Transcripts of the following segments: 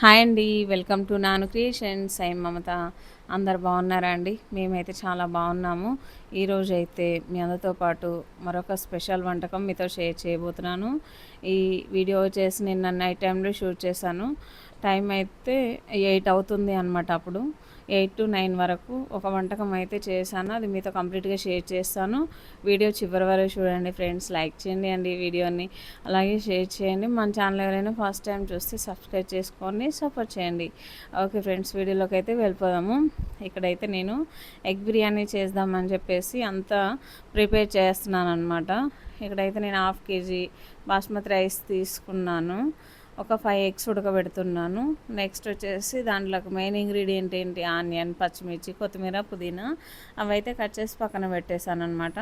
Hi అండి welcome to Nanu creations. I Mamata. అందరు బాగున్నారా అండి? మేమైతే చాలా బాగున్నాము. ఈరోజు అయితే మీ అందరితో పాటు మరొక స్పెషల్ వంటకం మీతో షేర్ చేయబోతున్నాను. ఈ వీడియో వచ్చేసి నిన్న నైట్ టైంలో షూట్ చేశాను. టైం అయితే ఎయిట్ అవుతుంది అనమాట అప్పుడు. ఎయిట్ టు నైన్ వరకు ఒక వంటకం అయితే చేశాను. అది మీతో కంప్లీట్గా షేర్ చేస్తాను. వీడియో చివరి వరకు చూడండి ఫ్రెండ్స్. లైక్ చేయండి అండి ఈ వీడియోని. అలాగే షేర్ చేయండి. మన ఛానల్ ఎవరైనా ఫస్ట్ టైం చూస్తే సబ్స్క్రైబ్ చేసుకొని సపోర్ట్ చేయండి. ఓకే ఫ్రెండ్స్ వీడియోలోకి అయితే వెళ్ళిపోదాము. ఇక్కడైతే నేను ఎగ్ బిర్యానీ చేద్దామని చెప్పేసి అంతా ప్రిపేర్ చేస్తున్నాను అనమాట ఇక్కడైతే నేను హాఫ్ కేజీ బాస్మతి రైస్ తీసుకున్నాను. ఒక ఫైవ్ ఎగ్స్ ఉడకబెడుతున్నాను. నెక్స్ట్ వచ్చేసి దాంట్లోకి మెయిన్ ఇంగ్రీడియంట్ ఏంటి? ఆనియన్ పచ్చిమిర్చి కొత్తిమీర పుదీనా అవైతే కట్ చేసి పక్కన పెట్టేశాను అనమాట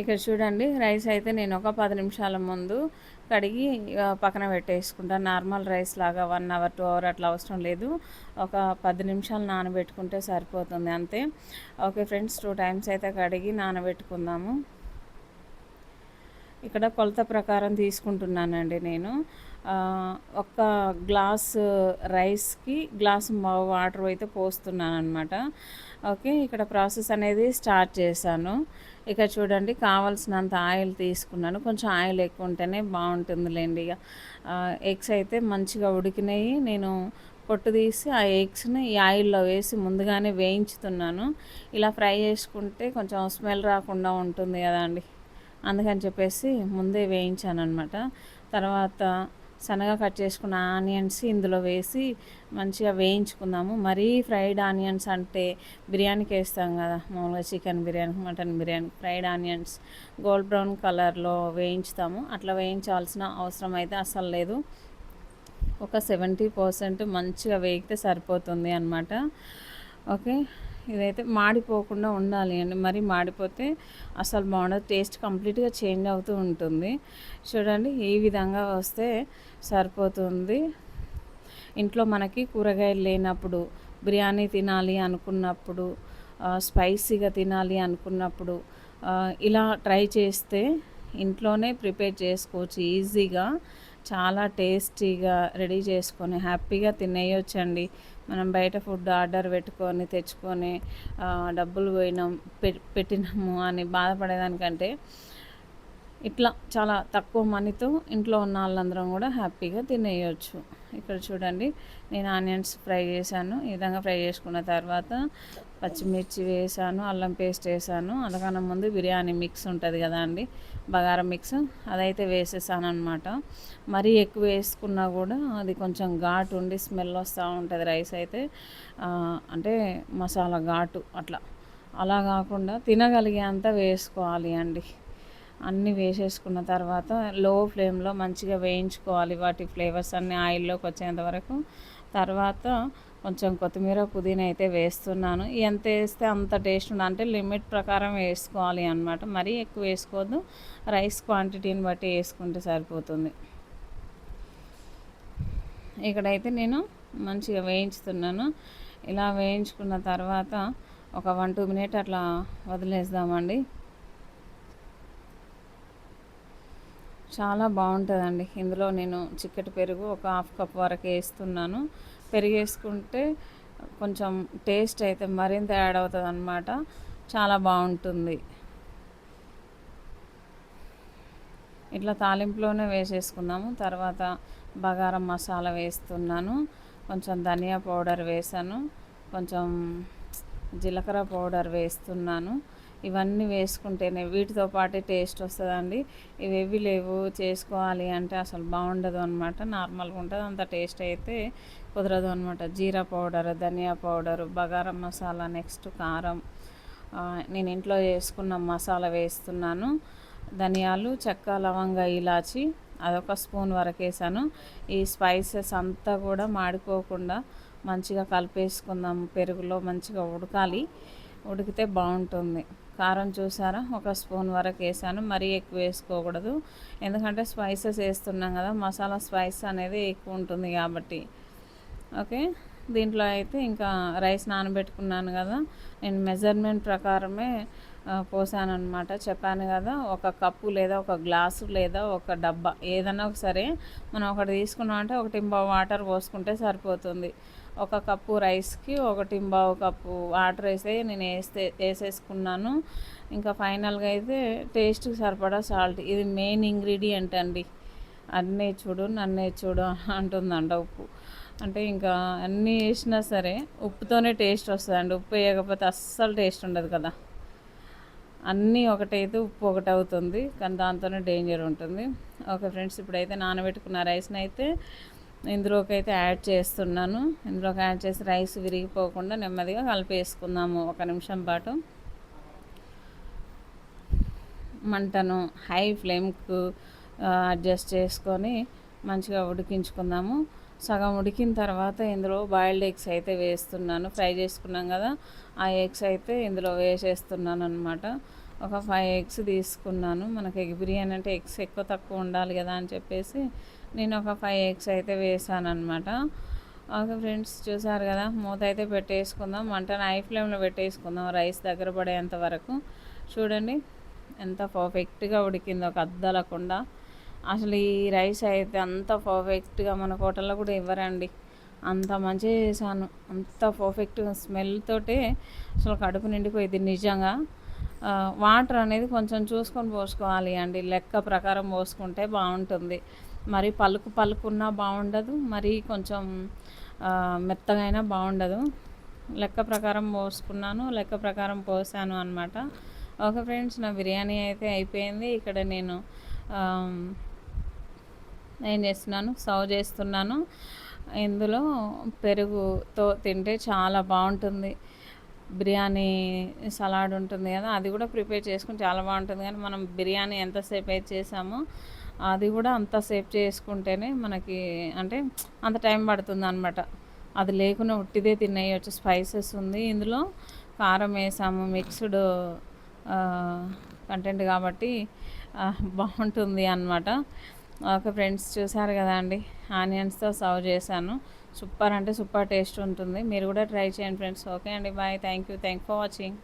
ఇక్కడ చూడండి రైస్ అయితే నేను ఒక పది నిమిషాల ముందు కడిగి పక్కన పెట్టేసుకుంటాను నార్మల్ రైస్ లాగా వన్ అవర్ టూ అవర్ అట్లా అవసరం లేదు. ఒక పది నిమిషాలు నానబెట్టుకుంటే సరిపోతుంది అంతే. ఓకే ఫ్రెండ్స్ టూ టైమ్స్ అయితే కడిగి నానబెట్టుకుందాము. ఇక్కడ కొలత ప్రకారం తీసుకుంటున్నానండి నేను. ఒక గ్లాస్ రైస్కి గ్లాస్ వాటర్ అయితే పోస్తున్నాను అనమాట ఓకే ఇక్కడ ప్రాసెస్ అనేది స్టార్ట్ చేశాను. ఇక చూడండి కావాల్సినంత ఆయిల్ తీసుకున్నాను. కొంచెం ఆయిల్ ఎక్కువ ఉంటేనే బాగుంటుందిలేండి ఇక. ఎగ్స్ అయితే మంచిగా ఉడికినాయి. నేను పొట్టు తీసి ఆ ఎగ్స్ని ఈ ఆయిల్లో వేసి ముందుగానే వేయించుతున్నాను. ఇలా ఫ్రై చేసుకుంటే కొంచెం స్మెల్ రాకుండా ఉంటుంది కదా అండి. అందుకని చెప్పేసి ముందే వేయించాను అనమాట తర్వాత సన్నగా కట్ చేసుకున్న ఆనియన్స్ ఇందులో వేసి మంచిగా వేయించుకుందాము. మరీ ఫ్రైడ్ ఆనియన్స్ అంటే బిర్యానీకి వేస్తాం కదా మామూలుగా chicken biryani mutton biryani fried onions gold brown కలర్లో వేయించుతాము. అట్లా వేయించాల్సిన అవసరం అయితే అసలు లేదు. ఒక సెవెంటీ పర్సెంట్ మంచిగా వేగితే సరిపోతుంది అనమాట ఓకే? ఇదైతే మాడిపోకుండా ఉండాలి అండి. మరి మాడిపోతే అసలు బాగుండదు. టేస్ట్ కంప్లీట్గా చేంజ్ అవుతూ ఉంటుంది. చూడండి ఈ విధంగా వస్తే సరిపోతుంది. ఇంట్లో మనకి కూరగాయలు లేనప్పుడు బిర్యానీ తినాలి అనుకున్నప్పుడు స్పైసీగా తినాలి అనుకున్నప్పుడు ఇలా ట్రై చేస్తే ఇంట్లోనే ప్రిపేర్ చేసుకోవచ్చు ఈజీగా. చాలా టేస్టీగా రెడీ చేసుకొని హ్యాపీగా తినేయొచ్చండి. మనం బయట ఫుడ్ ఆర్డర్ పెట్టుకొని తెచ్చుకొని డబ్బులు పోయినాం పెట్టినాము అని బాధపడేదానికంటే ఇట్లా చాలా తక్కువ మనీతో ఇంట్లో ఉన్న వాళ్ళందరం కూడా హ్యాపీగా తినేయచ్చు. ఇక్కడ చూడండి నేను ఆనియన్స్ ఫ్రై చేశాను. ఈ విధంగా ఫ్రై చేసుకున్న తర్వాత పచ్చిమిర్చి వేసాను అల్లం పేస్ట్ వేసాను. అందుకన్నా ముందు బిర్యానీ మిక్స్ ఉంటుంది కదా అండి బగారం మిక్స్. అదైతే వేసేసాను అనమాట మరీ ఎక్కువ వేసుకున్నా కూడా అది కొంచెం ఘాటు ఉండి స్మెల్ వస్తూ ఉంటుంది రైస్ అయితే. అంటే మసాలా ఘాటు అట్లా. అలా కాకుండా తినగలిగే అంత వేసుకోవాలి అండి. అన్నీ వేసేసుకున్న తర్వాత లో ఫ్లేమ్లో మంచిగా వేయించుకోవాలి వాటి ఫ్లేవర్స్ అన్నీ ఆయిల్లోకి వచ్చేంత వరకు. తర్వాత కొంచెం కొత్తిమీర పుదీనా అయితే వేస్తున్నాను. ఎంత వేస్తే అంత టేస్ట్ ఉంది అంటే లిమిట్ ప్రకారం వేసుకోవాలి అనమాట మరీ ఎక్కువ వేసుకోవద్దు. రైస్ క్వాంటిటీని బట్టి వేసుకుంటే సరిపోతుంది. ఇక్కడైతే నేను మంచిగా వేయించుతున్నాను. ఇలా వేయించుకున్న తర్వాత ఒక వన్ టూ మినిట్ అట్లా వదిలేద్దామండి. చాలా బాగుంటుందండి. ఇందులో నేను చిక్కటి పెరుగు ఒక హాఫ్ కప్ వరకు వేస్తున్నాను. పెరుగు వేసుకుంటే కొంచెం టేస్ట్ అయితే మరింత యాడ్ అవుతుంది అనమాట చాలా బాగుంటుంది. ఇట్లా తాలింపులోనే వేసేసుకున్నాము తర్వాత బగారం మసాలా వేస్తున్నాను. కొంచెం ధనియా పౌడర్ వేసాను. కొంచెం జీలకర్ర పౌడర్ వేస్తున్నాను. ఇవన్నీ వేసుకుంటేనే వీటితో పాటే టేస్ట్ వస్తుందండి. ఇవేవి లేవు చేసుకోవాలి అంటే అసలు బాగుండదు అనమాట నార్మల్గా ఉంటుంది అంత టేస్ట్ అయితే కుదరదు అనమాట జీరా పౌడర్ ధనియా పౌడర్ బగారం మసాలా నెక్స్ట్ కారం. నేను ఇంట్లో చేసుకున్న మసాలా వేస్తున్నాను. ధనియాలు చెక్క లవంగ ఇలాచి అదొక స్పూన్ వరకు వేసాను. ఈ స్పైసెస్ అంతా కూడా మాడిపోకుండా మంచిగా కలిపేసుకుందాం పెరుగులో మంచిగా ఉడకాలి. ఉడికితే బాగుంటుంది. కారం చూసారా? ఒక స్పూన్ వరకు వేసాను. మరీ ఎక్కువ వేసుకోకూడదు. ఎందుకంటే స్పైసెస్ వేస్తున్నాం కదా మసాలా స్పైస్ అనేది ఎక్కువ ఉంటుంది కాబట్టి. ఓకే? దీంట్లో అయితే ఇంకా రైస్ నానబెట్టుకున్నాను కదా. నేను మెజర్మెంట్ ప్రకారమే పోసాను అనమాట చెప్పాను కదా ఒక కప్పు లేదా ఒక గ్లాసు లేదా ఒక డబ్బా ఏదైనా సరే మనం ఒకటి తీసుకున్నాం అంటే ఒకటి వాటర్ పోసుకుంటే సరిపోతుంది. ఒక కప్పు రైస్కి ఒకటి బావు కప్పు వాటర్ వేస్తే నేను వేస్తే వేసేసుకున్నాను. ఇంకా ఫైనల్గా అయితే టేస్ట్కి సరిపడా సాల్ట్. ఇది మెయిన్ ఇంగ్రీడియంట్ అండి. అన్నీ చూడు నన్నే చూడు అంటుందంట ఉప్పు. అంటే ఇంకా అన్నీ వేసినా సరే ఉప్పుతోనే టేస్ట్ వస్తుందండి. ఉప్పు వేయకపోతే అస్సలు టేస్ట్ ఉండదు కదా. అన్నీ ఒకటైతే ఉప్పు ఒకటి అవుతుంది కానీ దాంతోనే డేంజర్ ఉంటుంది. ఓకే ఫ్రెండ్స్ ఇప్పుడైతే నానబెట్టుకున్న రైస్ని అయితే ఇందులోకి అయితే యాడ్ చేస్తున్నాను. ఇందులోకి యాడ్ చేసి రైస్ విరిగిపోకుండా నెమ్మదిగా కలిపేసుకుందాము. ఒక నిమిషం పాటు. మంటను హై ఫ్లేమ్కు అడ్జస్ట్ చేసుకొని మంచిగా ఉడికించుకుందాము. సగం ఉడికిన తర్వాత ఇందులో బాయిల్డ్ ఎగ్స్ అయితే వేస్తున్నాను. ఫ్రై చేసుకున్నాం కదా ఆ ఎగ్స్ అయితే ఇందులో వేసేస్తున్నాను అనమాట ఒక ఫైవ్ ఎగ్స్ తీసుకున్నాను. మనకి ఎగ్ బిర్యానీ అంటే ఎగ్స్ ఎక్కువ తక్కువ ఉండాలి కదా అని చెప్పేసి నేను ఒక ఫైవ్ ఎగ్స్ అయితే వేసాను అనమాట ఓకే ఫ్రెండ్స్ చూసారు కదా మూత అయితే పెట్టేసుకుందాం. మంటను హై ఫ్లేమ్లో పెట్టేసుకుందాం. రైస్ దగ్గర పడేంత వరకు. చూడండి ఎంత పర్ఫెక్ట్గా ఉడికిందో ఒక అద్దలకుండా. అసలు ఈ రైస్ అయితే అంత పర్ఫెక్ట్గా మన హోటల్లో కూడా ఇవ్వరండి. అంత మంచిగా చేశాను. అంత పర్ఫెక్ట్గా స్మెల్ తోటే అసలు కడుపు నిండిపోయింది నిజంగా. వాటర్ అనేది కొంచెం చూసుకొని పోసుకోవాలి అండి. లెక్క ప్రకారం పోసుకుంటే బాగుంటుంది. మరి పలుకు పలుకున్నా బాగుండదు మరి కొంచెం మెత్తగైనా బాగుండదు. లెక్క ప్రకారం పోసుకున్నాను లెక్క ప్రకారం పోసాను అనమాట ఓకే ఫ్రెండ్స్ నా బిర్యానీ అయితే అయిపోయింది. ఇక్కడ నేను ఏం చేస్తున్నాను? సర్వ్ చేస్తున్నాను. ఇందులో పెరుగుతో తింటే చాలా బాగుంటుంది. బిర్యానీ సలాడ్ ఉంటుంది కదా అది కూడా ప్రిపేర్ చేసుకుని చాలా బాగుంటుంది. కానీ మనం బిర్యానీ ఎంతసేపు అయితే చేసామో అది కూడా అంతసేపు చేసుకుంటేనే మనకి అంటే అంత టైం పడుతుంది అనమాట అది లేకుండా ఉట్టిదే తినేయచ్చు. స్పైసెస్ ఉంది ఇందులో. కారం వేసాము మిక్స్డ్ కంటెంట్ కాబట్టి బాగుంటుంది అనమాట ఓకే ఫ్రెండ్స్ చూసారు కదా అండి ఆనియన్స్తో సర్వ్ చేశాను. సూపర్ అంటే సూపర్ టేస్ట్ ఉంటుంది. మీరు కూడా ట్రై చేయండి ఫ్రెండ్స్. ఓకే అండి bye. Thank you. Thank for watching.